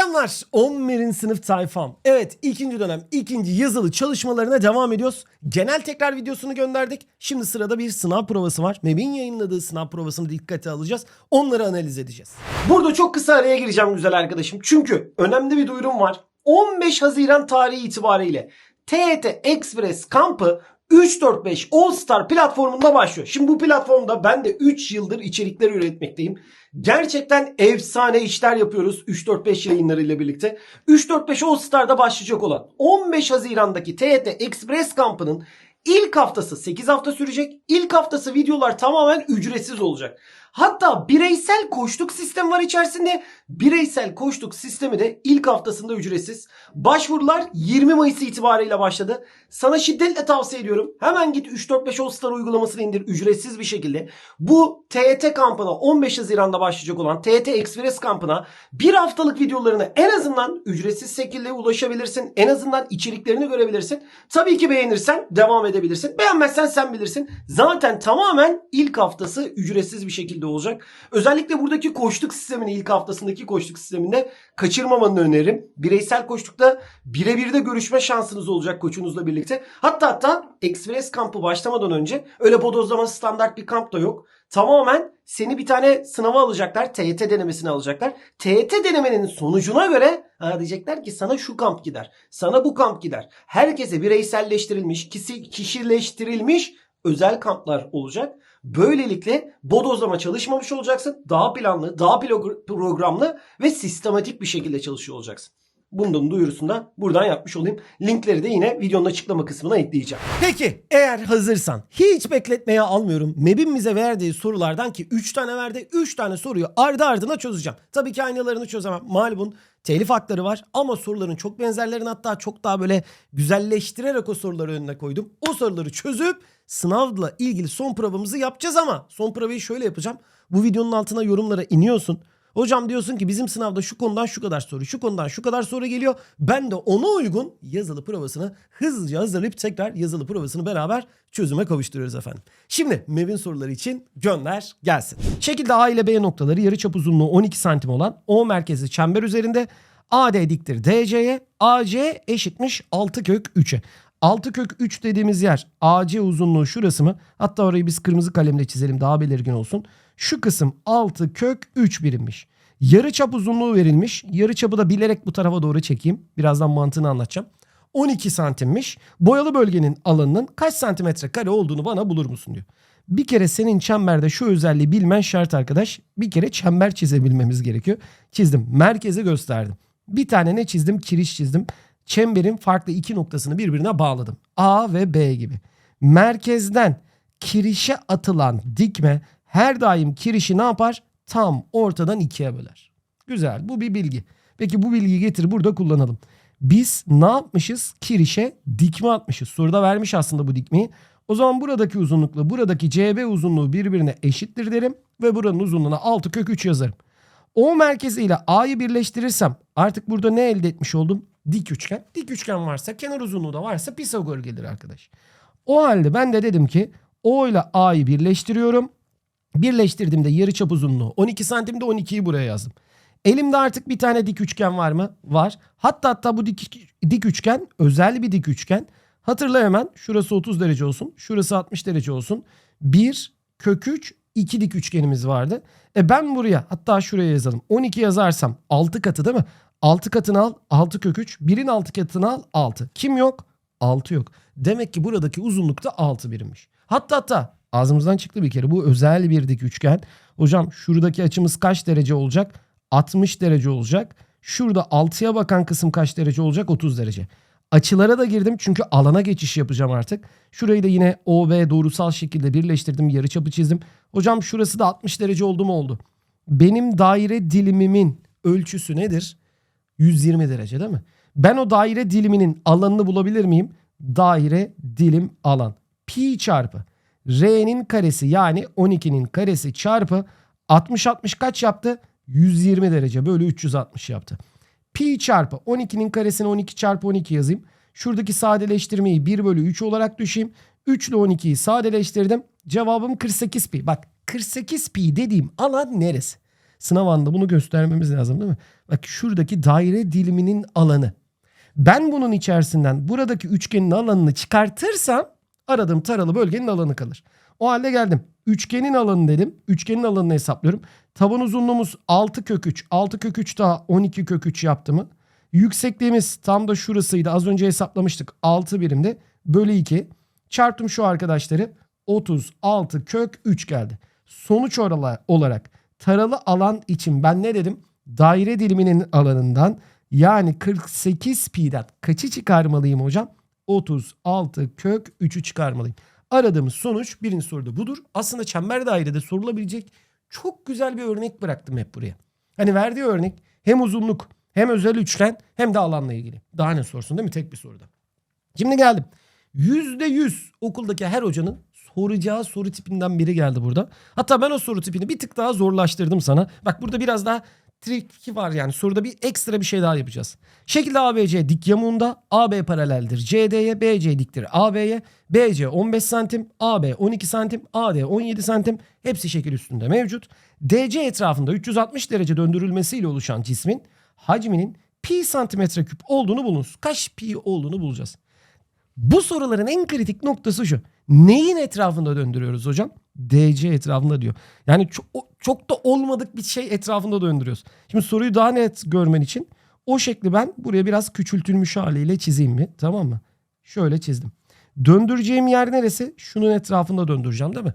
Selamlar 11. sınıf tayfam. Evet ikinci dönem ikinci yazılı çalışmalarına devam ediyoruz. Genel tekrar videosunu gönderdik. Şimdi sırada bir sınav provası var. MEB'in yayınladığı sınav provasını dikkate alacağız. Onları analiz edeceğiz. Burada çok kısa araya gireceğim güzel arkadaşım. Çünkü önemli bir duyurum var. 15 Haziran tarihi itibariyle TET Express kampı 345 All Star platformunda başlıyor. Şimdi bu platformda ben de 3 yıldır içerikler üretmekteyim. Gerçekten efsane işler yapıyoruz 345 yayınlarıyla birlikte. 345 All Star'da başlayacak olan 15 Haziran'daki TET Express kampının ilk haftası 8 hafta sürecek. İlk haftası videolar tamamen ücretsiz olacak. Hatta bireysel koçluk sistemi var içerisinde. Bireysel koçluk sistemi de ilk haftasında ücretsiz. Başvurular 20 Mayıs itibariyle başladı. Sana şiddetle tavsiye ediyorum. Hemen git 345 All uygulamasını indir ücretsiz bir şekilde. Bu TET kampına 15 Haziran'da başlayacak olan TET Express kampına bir haftalık videolarını en azından ücretsiz şekilde ulaşabilirsin. En azından içeriklerini görebilirsin. Tabii ki beğenirsen devam edebilirsin. Beğenmezsen sen bilirsin. Zaten tamamen ilk haftası ücretsiz bir şekilde olacak. Özellikle buradaki koçluk sistemini ilk haftasındaki koçluk sisteminde kaçırmamanı öneririm. Bireysel koçlukta birebir de görüşme şansınız olacak koçunuzla birlikte. Hatta hatta Express kampı başlamadan önce öyle bodozlama standart bir kamp da yok. Tamamen seni bir tane sınava alacaklar. TYT denemesini alacaklar. TYT denemenin sonucuna göre ha diyecekler ki sana şu kamp gider. Sana bu kamp gider. Herkese bireyselleştirilmiş, kişi, kişileştirilmiş özel kamplar olacak. Böylelikle bodozlama çalışmamış olacaksın. Daha planlı, daha programlı ve sistematik bir şekilde çalışıyor olacaksın. Bunun duyurusunu da buradan yapmış olayım. Linkleri de yine videonun açıklama kısmına ekleyeceğim. Peki eğer hazırsan hiç bekletmeye almıyorum. MEB'in bize verdiği sorulardan ki 3 tane verdi. 3 tane soruyu ardı ardına çözeceğim. Tabii ki aynalarını çözemem. Malumun telif hakları var ama soruların çok benzerlerini hatta çok daha böyle güzelleştirerek o soruları önüne koydum. O soruları çözüp sınavla ilgili son provamızı yapacağız ama son provayı şöyle yapacağım. Bu videonun altına yorumlara iniyorsun. Hocam diyorsun ki bizim sınavda şu konudan şu kadar soru, şu konudan şu kadar soru geliyor. Ben de ona uygun yazılı provasını hızlıca hazırlayıp tekrar yazılı provasını beraber çözüme kavuşturuyoruz efendim. Şimdi MEV'in soruları için gönder gelsin. Şekilde A ile B noktaları yarıçap uzunluğu 12 santim olan O merkezli çember üzerinde AD diktir DC'ye AC eşitmiş 6 kök 3'e. 6 kök 3 dediğimiz yer AC uzunluğu şurası mı? Hatta orayı biz kırmızı kalemle çizelim daha belirgin olsun. Şu kısım 6 kök 3 birimmiş. Yarıçap uzunluğu verilmiş. Yarıçapı da bilerek bu tarafa doğru çekeyim. Birazdan mantığını anlatacağım. 12 santimmiş. Boyalı bölgenin alanının kaç santimetre kare olduğunu bana bulur musun diyor. Bir kere senin çemberde şu özelliği bilmen şart arkadaş. Bir kere çember çizebilmemiz gerekiyor. Çizdim. Merkeze gösterdim. Bir tane ne çizdim? Kiriş çizdim. Çemberin farklı iki noktasını birbirine bağladım. A ve B gibi. Merkezden kirişe atılan dikme her daim kirişi ne yapar? Tam ortadan ikiye böler. Güzel bu bir bilgi. Peki bu bilgiyi getir burada kullanalım. Biz ne yapmışız? Kirişe dikme atmışız. Soruda vermiş aslında bu dikmeyi. O zaman buradaki uzunlukla buradaki CB uzunluğu birbirine eşittir derim. Ve buranın uzunluğuna 6 kök 3 yazarım. O merkeziyle A'yı birleştirirsem artık burada ne elde etmiş oldum? Dik üçgen. Dik üçgen varsa kenar uzunluğu da varsa Pisagor gelir arkadaş. O halde ben de dedim ki O ile A'yı birleştiriyorum. Birleştirdiğimde yarıçap uzunluğu 12 santimde 12'yi buraya yazdım. Elimde artık bir tane dik üçgen var mı? Var. Hatta hatta bu dik, dik üçgen özel bir dik üçgen. Hatırla hemen şurası 30 derece olsun. Şurası 60 derece olsun. 1 kök 3 2 dik üçgenimiz vardı. E ben buraya hatta şuraya yazalım. 12 yazarsam 6 katı değil mi? 6 katını al 6 kök 3. 1'in 6 katını al 6. Kim yok? 6 yok. Demek ki buradaki uzunluk da 6 birimmiş. Hatta hatta ağzımızdan çıktı bir kere. Bu özel bir dik üçgen. Hocam şuradaki açımız kaç derece olacak? 60 derece olacak. Şurada 6'ya bakan kısım kaç derece olacak? 30 derece. Açılara da girdim çünkü alana geçiş yapacağım artık. Şurayı da yine OB doğrusal şekilde birleştirdim. Yarıçapı çizdim. Hocam şurası da 60 derece oldu mu oldu? Benim daire dilimimin ölçüsü nedir? 120 derece değil mi? Ben o daire diliminin alanını bulabilir miyim? Daire dilim alan. Pi çarpı R'nin karesi yani 12'nin karesi çarpı 60 60 kaç yaptı? 120 derece bölü 360 yaptı. Pi çarpı 12'nin karesini 12 çarpı 12 yazayım. Şuradaki sadeleştirmeyi 1 bölü 3 olarak düşeyim. 3 ile 12'yi sadeleştirdim. Cevabım 48 pi. Bak 48 pi dediğim alan neresi? Sınav anında bunu göstermemiz lazım değil mi? Bak şuradaki daire diliminin alanı. Ben bunun içerisinden buradaki üçgenin alanını çıkartırsam aradığım taralı bölgenin alanı kalır. O halde geldim. Üçgenin alanı dedim. Üçgenin alanını hesaplıyorum. Taban uzunluğumuz 6 kök 3. 6 kök 3 daha 12 kök 3 yaptı mı? Yüksekliğimiz tam da şurasıydı. Az önce hesaplamıştık. 6 birimde. Bölü 2. Çarptım şu arkadaşları. 36 kök 3 geldi. Sonuç olarak taralı alan için ben ne dedim? Daire diliminin alanından yani 48 pi'den kaçı çıkarmalıyım hocam? 36 kök 3'ü çıkarmalıyım. Aradığımız sonuç birinci soruda budur. Aslında çember dairede sorulabilecek çok güzel bir örnek bıraktım hep buraya. Hani verdiği örnek hem uzunluk hem özel üçgen hem de alanla ilgili. Daha ne sorsun değil mi tek bir soruda. Şimdi geldim. %100 okuldaki her hocanın soracağı soru tipinden biri geldi burada. Hatta ben o soru tipini bir tık daha zorlaştırdım sana. Bak burada biraz daha triki var yani soruda bir ekstra bir şey daha yapacağız. Şekilde ABC dik yamuğunda AB paraleldir CD'ye, BC diktir AB'ye, BC 15 santim, AB 12 santim, AD 17 santim hepsi şekil üstünde mevcut. DC etrafında 360 derece döndürülmesiyle oluşan cismin hacminin pi santimetre küp olduğunu bulunuz. Kaç pi olduğunu bulacağız. Bu soruların en kritik noktası şu. Neyin etrafında döndürüyoruz hocam? DC etrafında diyor. Yani çok, çok da olmadık bir şey etrafında döndürüyoruz. Şimdi soruyu daha net görmen için o şekli ben buraya biraz küçültülmüş haliyle çizeyim mi? Tamam mı? Şöyle çizdim. Döndüreceğim yer neresi? Şunun etrafında döndüreceğim değil mi?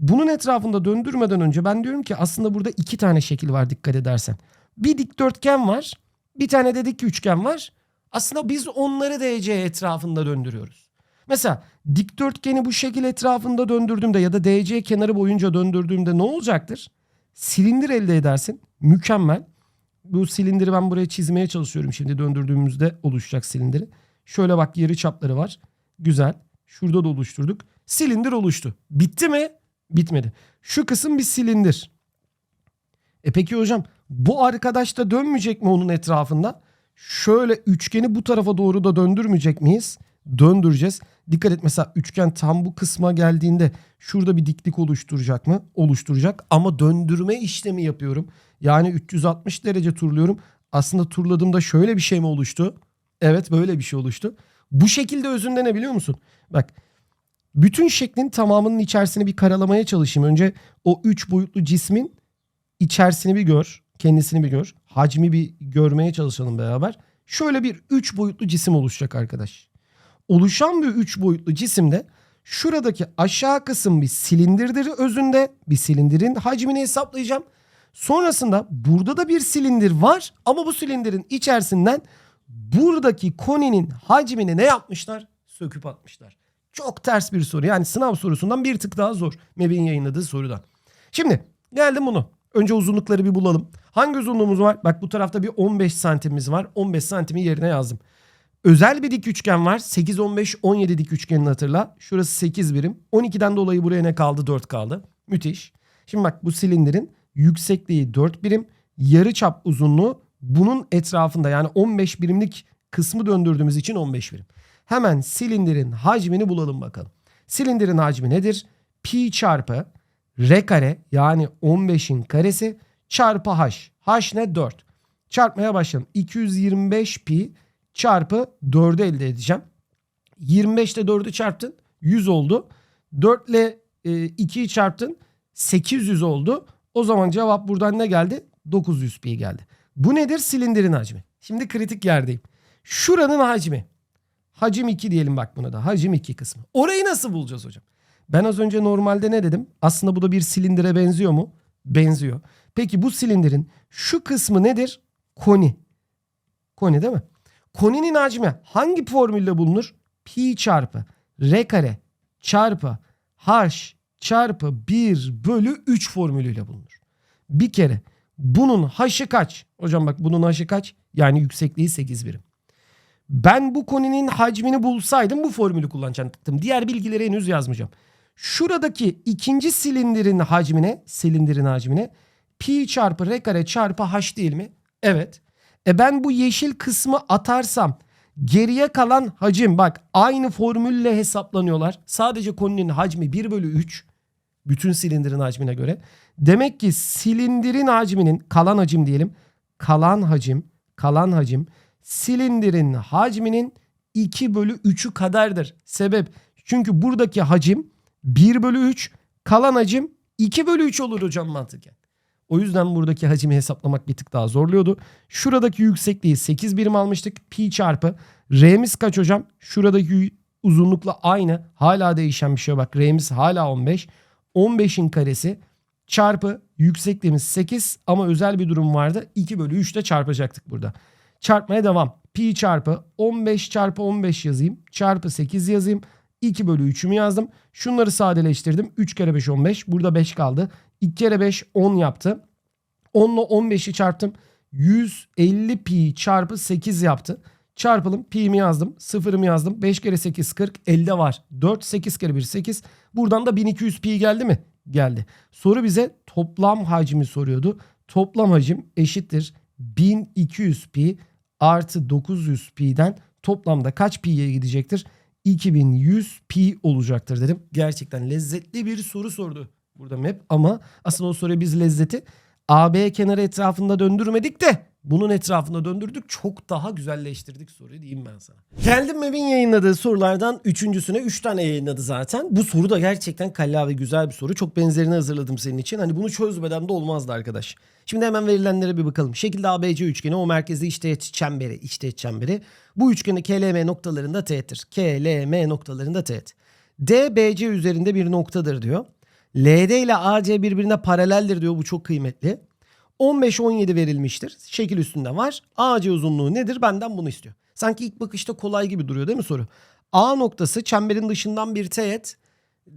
Bunun etrafında döndürmeden önce ben diyorum ki aslında burada iki tane şekil var dikkat edersen. Bir dikdörtgen var. Bir tane de dik üçgen var. Aslında biz onları DC etrafında döndürüyoruz. Mesela dikdörtgeni bu şekil etrafında döndürdüğümde ya da DC kenarı boyunca döndürdüğümde ne olacaktır? Silindir elde edersin. Mükemmel. Bu silindiri ben buraya çizmeye çalışıyorum şimdi döndürdüğümüzde oluşacak silindiri. Şöyle bak yarı çapları var. Güzel. Şurada da oluşturduk. Silindir oluştu. Bitti mi? Bitmedi. Şu kısım bir silindir. E peki hocam bu arkadaş da dönmeyecek mi onun etrafında? Şöyle üçgeni bu tarafa doğru da döndürmeyecek miyiz? Döndüreceğiz. Dikkat et mesela üçgen tam bu kısma geldiğinde şurada bir diklik oluşturacak mı? Oluşturacak ama döndürme işlemi yapıyorum. Yani 360 derece turluyorum. Aslında turladığımda şöyle bir şey mi oluştu? Evet böyle bir şey oluştu. Bu şekilde özünde ne biliyor musun? Bak bütün şeklin tamamının içerisini bir karalamaya çalışayım. Önce o üç boyutlu cismin içerisini bir gör. Kendisini bir gör. Hacmi bir görmeye çalışalım beraber. Şöyle bir üç boyutlu cisim oluşacak arkadaş. Oluşan bir üç boyutlu cisimde şuradaki aşağı kısım bir silindirdir özünde. Bir silindirin hacmini hesaplayacağım. Sonrasında burada da bir silindir var ama bu silindirin içerisinden buradaki koninin hacmini ne yapmışlar? Söküp atmışlar. Çok ters bir soru. Yani sınav sorusundan bir tık daha zor. MEB'in yayınladığı sorudan. Şimdi geldim bunu. Önce uzunlukları bir bulalım. Hangi uzunluğumuz var? Bak bu tarafta bir 15 santimimiz var. 15 santimi yerine yazdım. Özel bir dik üçgen var. 8, 15, 17 dik üçgenini hatırla. Şurası 8 birim. 12'den dolayı buraya ne kaldı? 4 kaldı. Müthiş. Şimdi bak bu silindirin yüksekliği 4 birim. Yarı çap uzunluğu bunun etrafında yani 15 birimlik kısmı döndürdüğümüz için 15 birim. Hemen silindirin hacmini bulalım bakalım. Silindirin hacmi nedir? Pi çarpı r kare yani 15'in karesi çarpı h. h ne? 4. Çarpmaya başlayalım. 225 pi çarpı 4'ü elde edeceğim. 25 ile 4'ü çarptın 100 oldu. 4 ile e, 2'yi çarptın 800 oldu. O zaman cevap buradan ne geldi? 900 pi geldi. Bu nedir? Silindirin hacmi. Şimdi kritik yerdeyim. Şuranın hacmi. Hacim 2 diyelim bak buna da. Hacim 2 kısmı. Orayı nasıl bulacağız hocam? Ben az önce normalde ne dedim? Aslında bu da bir silindire benziyor mu? Benziyor. Peki bu silindirin şu kısmı nedir? Koni. Koni değil mi? Koninin hacmi hangi formülle bulunur? Pi çarpı r kare çarpı h çarpı 1 bölü 3 formülüyle bulunur. Bir kere bunun h'ı kaç? Hocam bak bunun h'ı kaç? Yani yüksekliği 8 birim. Ben bu koninin hacmini bulsaydım bu formülü kullanacaktım. Diğer bilgileri henüz yazmayacağım. Şuradaki ikinci silindirin hacmine, silindirin hacmine pi çarpı r kare çarpı h değil mi? Evet. E ben bu yeşil kısmı atarsam geriye kalan hacim bak aynı formülle hesaplanıyorlar. Sadece koninin hacmi 1 bölü 3. Bütün silindirin hacmine göre. Demek ki silindirin hacminin kalan hacim diyelim. Kalan hacim, kalan hacim silindirin hacminin 2 bölü 3'ü kadardır. Sebep çünkü buradaki hacim 1 bölü 3 kalan hacim 2 bölü 3 olur hocam mantıken. O yüzden buradaki hacmi hesaplamak bir tık daha zorluyordu. Şuradaki yüksekliği 8 birim almıştık. Pi çarpı. R'miz kaç hocam? Şuradaki uzunlukla aynı. Hala değişen bir şey. Bak R'miz hala 15. 15'in karesi çarpı yüksekliğimiz 8 ama özel bir durum vardı. 2 bölü 3 de çarpacaktık burada. Çarpmaya devam. Pi çarpı 15 çarpı 15 yazayım. Çarpı 8 yazayım. 2 bölü 3'ümü yazdım. Şunları sadeleştirdim. 3 kere 5 15. Burada 5 kaldı. 2 kere 5 10 yaptı. 10 ile 15'i çarptım. 150 pi çarpı 8 yaptı. Çarpalım. Pi'mi yazdım. Sıfırımı yazdım. 5 kere 8 40. Elde var. 4 8 kere 1 8. Buradan da 1200 pi geldi mi? Geldi. Soru bize toplam hacmi soruyordu. Toplam hacim eşittir 1200 pi artı 900 pi'den toplamda kaç pi'ye gidecektir? 2100 pi olacaktır dedim. Gerçekten lezzetli bir soru sordu burada map ama aslında o soruyu biz lezzeti AB kenarı etrafında döndürmedik de bunun etrafında döndürdük. Çok daha güzelleştirdik soruyu diyeyim ben sana. Geldim Mev'in yayınladığı sorulardan üçüncüsüne 3 tane yayınladı zaten. Bu soru da gerçekten kalla ve güzel bir soru. Çok benzerini hazırladım senin için. Hani bunu çözmeden de olmazdı arkadaş. Şimdi hemen verilenlere bir bakalım. Şekilde ABC üçgeni o merkezi içteğet çemberi, içteğet çemberi. Bu üçgeni KLM noktalarında teğettir. KLM noktalarında teğet. DBC üzerinde bir noktadır diyor. LD ile AC birbirine paraleldir diyor. Bu çok kıymetli. 15-17 verilmiştir. Şekil üstünde var. AC uzunluğu nedir? Benden bunu istiyor. Sanki ilk bakışta kolay gibi duruyor değil mi soru? A noktası çemberin dışından bir teğet.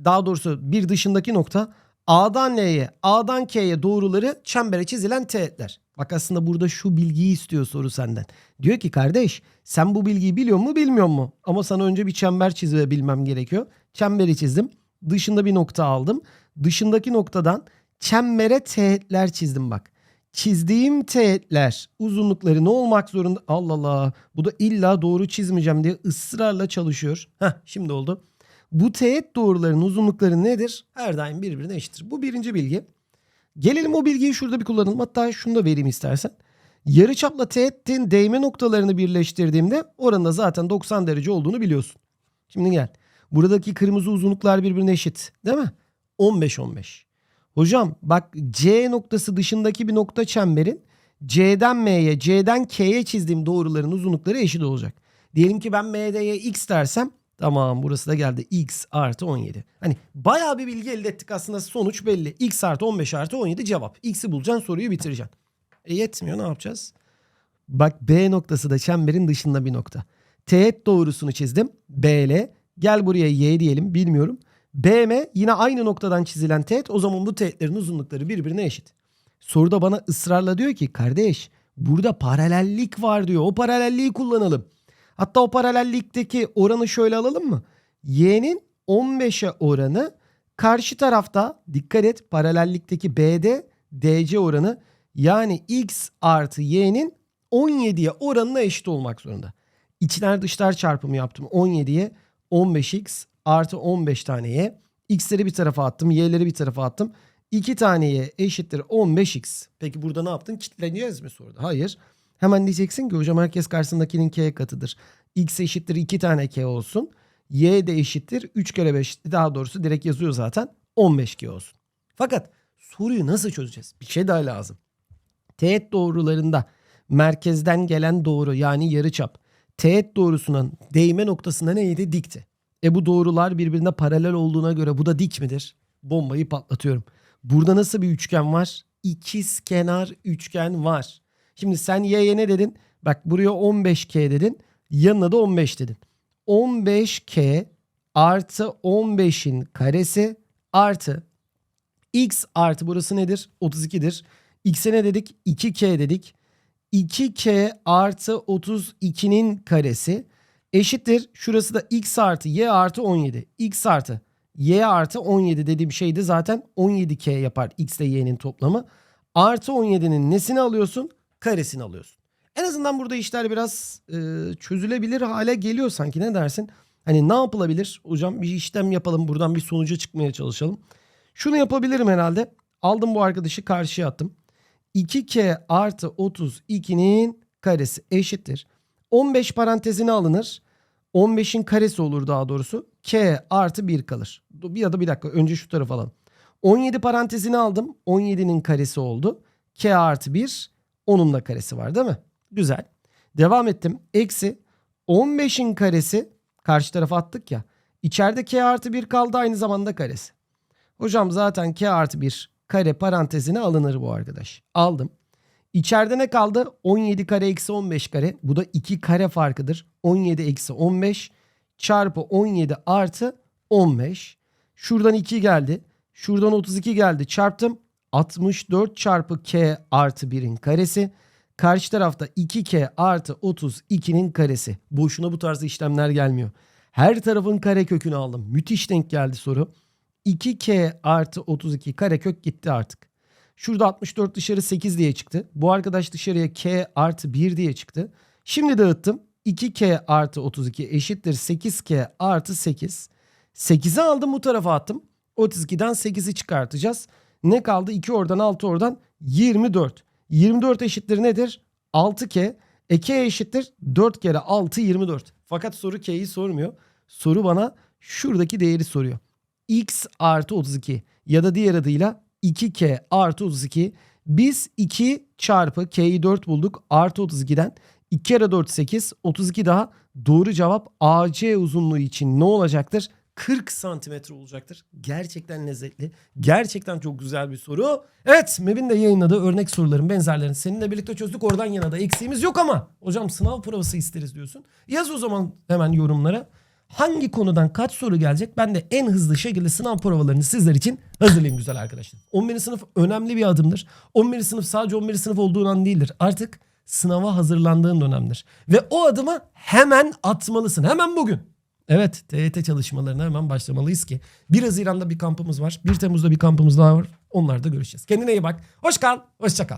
Daha doğrusu bir dışındaki nokta. A'dan L'ye, A'dan K'ye doğruları çembere çizilen teğetler. Bak aslında burada şu bilgiyi istiyor soru senden. Diyor ki kardeş sen bu bilgiyi biliyor mu bilmiyor mu? Ama sana önce bir çember çizebilmem gerekiyor. Çemberi çizdim. Dışında bir nokta aldım. Dışındaki noktadan çembere teğetler çizdim bak. Çizdiğim teğetler uzunlukları ne olmak zorunda? Allah Allah bu da illa doğru çizmeyeceğim diye ısrarla çalışıyor. Heh şimdi oldu. Bu teğet doğruların uzunlukları nedir? Her daim birbirine eşittir. Bu birinci bilgi. Gelelim o bilgiyi şurada bir kullanalım. Hatta şunu da vereyim istersen. Yarıçapla teğetin değme noktalarını birleştirdiğimde oranında zaten 90 derece olduğunu biliyorsun. Şimdi gel. Buradaki kırmızı uzunluklar birbirine eşit değil mi? 15-15. Hocam bak C noktası dışındaki bir nokta çemberin C'den M'ye, C'den K'ye çizdiğim doğruların uzunlukları eşit olacak. Diyelim ki ben MD'ye X dersem tamam burası da geldi. X artı 17. Hani bayağı bir bilgi elde ettik aslında sonuç belli. X artı 15 artı 17 cevap. X'i bulacaksın soruyu bitireceksin. E yetmiyor ne yapacağız? Bak B noktası da çemberin dışında bir nokta. Teğet doğrusunu çizdim. BL. Gel buraya Y diyelim bilmiyorum. BM yine aynı noktadan çizilen teğet. O zaman bu teğetlerin uzunlukları birbirine eşit. Soruda bana ısrarla diyor ki kardeş burada paralellik var diyor. O paralelliği kullanalım. Hatta o paralellikteki oranı şöyle alalım mı? Y'nin 15'e oranı karşı tarafta dikkat et paralellikteki B'de DC oranı yani X artı Y'nin 17'ye oranına eşit olmak zorunda. İçler dışlar çarpımı yaptım 17'ye 15x artı 15 tane y. X'leri bir tarafa attım. Y'leri bir tarafa attım. 2 tane y eşittir 15x. Peki burada ne yaptın? Kitleniyoruz mi soruda? Hayır. Hemen diyeceksin ki hocam herkes karşısındakinin k katıdır. X eşittir 2 tane k olsun. Y de eşittir 3 kere 5 daha doğrusu direkt yazıyor zaten 15k olsun. Fakat soruyu nasıl çözeceğiz? Bir şey daha lazım. Teğet doğrularında merkezden gelen doğru yani yarıçap teğet doğrusunun değme noktasında neydi? Dikti. E bu doğrular birbirine paralel olduğuna göre bu da dik midir? Bombayı patlatıyorum. Burada nasıl bir üçgen var? İkiz kenar üçgen var. Şimdi sen y'ye ne dedin? Bak buraya 15k dedin. Yanına da 15 dedin. 15k artı 15'in karesi artı x artı burası nedir? 32'dir. X'e ne dedik? 2k dedik. 2k artı 32'nin karesi eşittir. Şurası da x artı y artı 17. x artı y artı 17 dediğim şeydi zaten 17k yapar x ile y'nin toplamı. Artı 17'nin nesini alıyorsun? Karesini alıyorsun. En azından burada işler biraz e, çözülebilir hale geliyor sanki ne dersin? Hani ne yapılabilir? Hocam bir işlem yapalım buradan bir sonuca çıkmaya çalışalım. Şunu yapabilirim herhalde. Aldım bu arkadaşı karşıya attım. 2k artı 32'nin karesi eşittir. 15 parantezine alınır. 15'in karesi olur daha doğrusu. K artı 1 kalır. Bir ya da bir dakika önce şu tarafa alalım. 17 parantezini aldım. 17'nin karesi oldu. K artı 1 onun da karesi var değil mi? Güzel. Devam ettim. Eksi 15'in karesi karşı tarafa attık ya. İçeride K artı 1 kaldı aynı zamanda karesi. Hocam zaten K artı 1 kare parantezine alınır bu arkadaş. Aldım. İçeride ne kaldı? 17 kare eksi 15 kare. Bu da 2 kare farkıdır. 17 eksi 15 çarpı 17 artı 15. Şuradan 2 geldi. Şuradan 32 geldi. Çarptım. 64 çarpı k artı 1'in karesi. Karşı tarafta 2k artı 32'nin karesi. Boşuna bu tarz işlemler gelmiyor. Her tarafın kare kökünü aldım. Müthiş denk geldi soru. 2k artı 32 karekök gitti artık. Şurada 64 dışarı 8 diye çıktı. Bu arkadaş dışarıya k artı 1 diye çıktı. Şimdi dağıttım. 2k artı 32 eşittir 8k artı 8. 8'i aldım bu tarafa attım. 32'den 8'i çıkartacağız. Ne kaldı? 2 oradan 6 oradan 24. 24 eşittir nedir? 6k. E k eşittir 4 kere 6 24. Fakat soru k'yi sormuyor. Soru bana şuradaki değeri soruyor. x artı 32 ya da diğer adıyla 2k artı 32. Biz 2 çarpı k'yi 4 bulduk artı 32'den 2 kere 4 8 32 daha doğru cevap AC uzunluğu için ne olacaktır? 40 santimetre olacaktır. Gerçekten lezzetli. Gerçekten çok güzel bir soru. Evet MEB'in de yayınladığı örnek soruların benzerlerini seninle birlikte çözdük. Oradan yana da eksiğimiz yok ama hocam sınav provası isteriz diyorsun. Yaz o zaman hemen yorumlara. Hangi konudan kaç soru gelecek? Ben de en hızlı şekilde sınav provalarını sizler için hazırlayayım güzel arkadaşlar. 11. sınıf önemli bir adımdır. 11. sınıf sadece 11. sınıf olduğun an değildir. Artık sınava hazırlandığın dönemdir. Ve o adımı hemen atmalısın. Hemen bugün. Evet TYT çalışmalarına hemen başlamalıyız ki 1 Haziran'da bir kampımız var. 1 Temmuz'da bir kampımız daha var. Onlarda görüşeceğiz. Kendine iyi bak. Hoş kal. Hoşça kal.